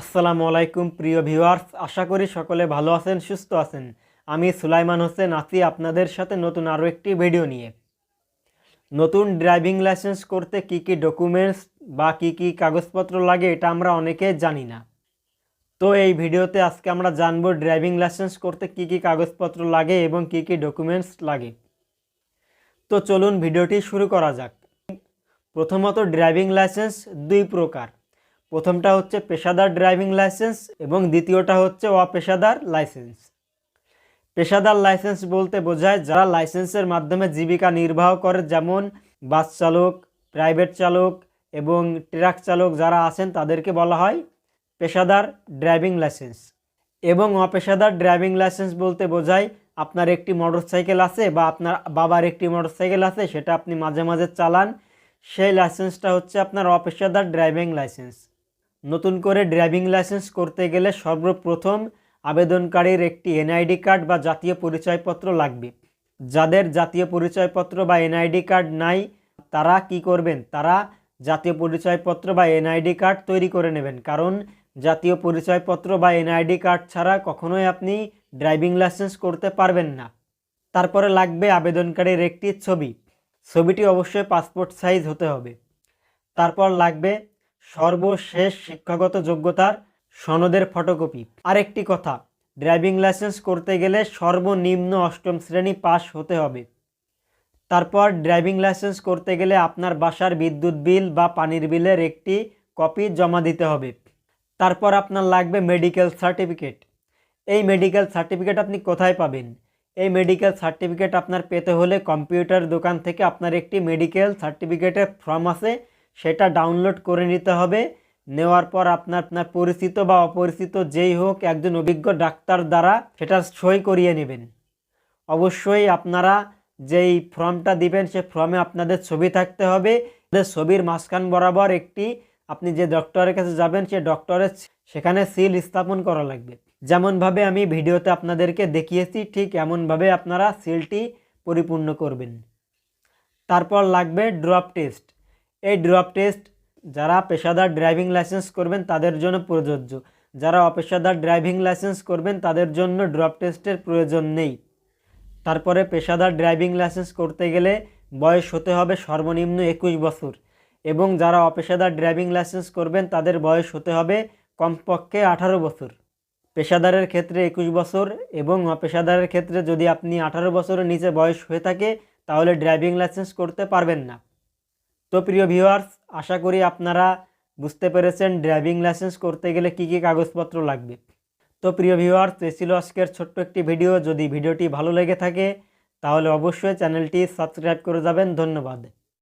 আসসালামু আলাইকুম, প্রিয় ভিউয়ার্স। আশা করি সকলে ভালো আছেন, সুস্থ আছেন। আমি সুলাইমান হোসেন, আছি আপনাদের সাথে নতুন আরও একটি ভিডিও নিয়ে। নতুন ড্রাইভিং লাইসেন্স করতে কি কি ডকুমেন্টস বা কি কি কাগজপত্র লাগে, এটা আমরা অনেকে জানি না। তো এই ভিডিওতে আজকে আমরা জানব ড্রাইভিং লাইসেন্স করতে কি কি কাগজপত্র লাগে এবং কি কি ডকুমেন্টস লাগে। তো চলুন ভিডিওটি শুরু করা যাক। প্রথমত, ড্রাইভিং লাইসেন্স দুই প্রকার। প্রথমটা হচ্ছে পেশাদার ড্রাইভিং লাইসেন্স এবং দ্বিতীয়টা হচ্ছে অপেশাদার লাইসেন্স। পেশাদার লাইসেন্স বলতে বোঝায় যারা লাইসেন্সের মাধ্যমে জীবিকা নির্বাহ করে, যেমন বাস চালক, প্রাইভেট চালক এবং ট্রাক চালক যারা আছেন, তাদেরকে বলা হয় পেশাদার ড্রাইভিং লাইসেন্স। এবং অপেশাদার ড্রাইভিং লাইসেন্স বলতে বোঝায় আপনার একটি মোটরসাইকেল আছে বা আপনার বাবার একটি মোটরসাইকেল আছে, সেটা আপনি মাঝে মাঝে চালান। সেই লাইসেন্সটা হচ্ছে আপনার অপেশাদার ড্রাইভিং লাইসেন্স। নতুন করে ড্রাইভিং লাইসেন্স করতে গেলে সর্বপ্রথম আবেদনকারীর একটি এনআইডি কার্ড বা জাতীয় পরিচয়পত্র লাগবে। যাদের জাতীয় পরিচয়পত্র বা এনআইডি কার্ড নাই, তারা কি করবেন? তারা জাতীয় পরিচয়পত্র বা এনআইডি কার্ড তৈরি করে নেবেন। কারণ জাতীয় পরিচয়পত্র বা এনআইডি কার্ড ছাড়া কখনোই আপনি ড্রাইভিং লাইসেন্স করতে পারবেন না। তারপরে লাগবে আবেদনকারীর একটি ছবি। ছবিটি অবশ্যই পাসপোর্ট সাইজ হতে হবে। তারপর লাগবে সর্বশেষ শিক্ষাগত যোগ্যতার সনদের ফটোকপি। আরেকটি কথা, ড্রাইভিং লাইসেন্স করতে গেলে সর্বনিম্ন অষ্টম শ্রেণি পাস হতে হবে। তারপর ড্রাইভিং লাইসেন্স করতে গেলে আপনার বাসার বিদ্যুৎ বিল বা পানির বিলের একটি কপি জমা দিতে হবে। তারপর আপনার লাগবে মেডিকেল সার্টিফিকেট। এই মেডিকেল সার্টিফিকেট আপনি কোথায় পাবেন? এই মেডিকেল সার্টিফিকেট আপনার পেতে হলে কম্পিউটার দোকান থেকে আপনার একটি মেডিকেল সার্টিফিকেটের ফর্ম আছে সেটা ডাউনলোড করে নিতে হবে। নেওয়ার পর আপনার আপনার পরিচিত বা অপরিচিত যেই হোক একজন অভিজ্ঞ ডাক্তার দ্বারা সেটা সই করিয়ে নেবেন। অবশ্যই আপনারা যেই ফর্মটা দিবেন, সে ফর্মে আপনাদের ছবি থাকতে হবে। ছবির মাঝখান বরাবর একটি, আপনি যে ডক্টরের কাছে যাবেন, সে ডক্টরের সেখানে সিল স্থাপন করা লাগবে। যেমনভাবে আমি ভিডিওতে আপনাদেরকে দেখিয়েছি, ঠিক এমনভাবে আপনারা সিলটি পরিপূর্ণ করবেন। তারপর লাগবে ড্রপ টেস্ট এই ড্রপ টেস্ট যারা পেশাদার ড্রাইভিং লাইসেন্স করবেন তাদের জন্য প্রযোজ্য। যারা অপেশাদার ড্রাইভিং লাইসেন্স করবেন তাদের জন্য ড্রপ টেস্টের প্রয়োজন নেই। তারপরে পেশাদার ড্রাইভিং লাইসেন্স করতে গেলে বয়স হতে হবে সর্বনিম্ন একুশ বছর এবং যারা অপেশাদার ড্রাইভিং লাইসেন্স করবেন তাদের বয়স হতে হবে কমপক্ষে আঠারো বছর। পেশাদারের ক্ষেত্রে একুশ বছর এবং অপেশাদারের ক্ষেত্রে যদি আপনি আঠারো বছরের নিচে বয়স হয়ে থাকে তাহলে ড্রাইভিং লাইসেন্স করতে পারবেন না। তো প্রিয় ভিউয়ার্স আশা করি আপনারা বুঝতে পেরেছেন ড্রাইভিং লাইসেন্স করতে গেলে কি কি কাগজপত্র লাগবে। তো প্রিয় ভিউয়ার্স এ ছিল আজকের ছোট্ট একটি ভিডিও যদি ভিডিওটি ভালো লেগে থাকে, তাহলে অবশ্যই চ্যানেলটি সাবস্ক্রাইব করে যাবেন। ধন্যবাদ।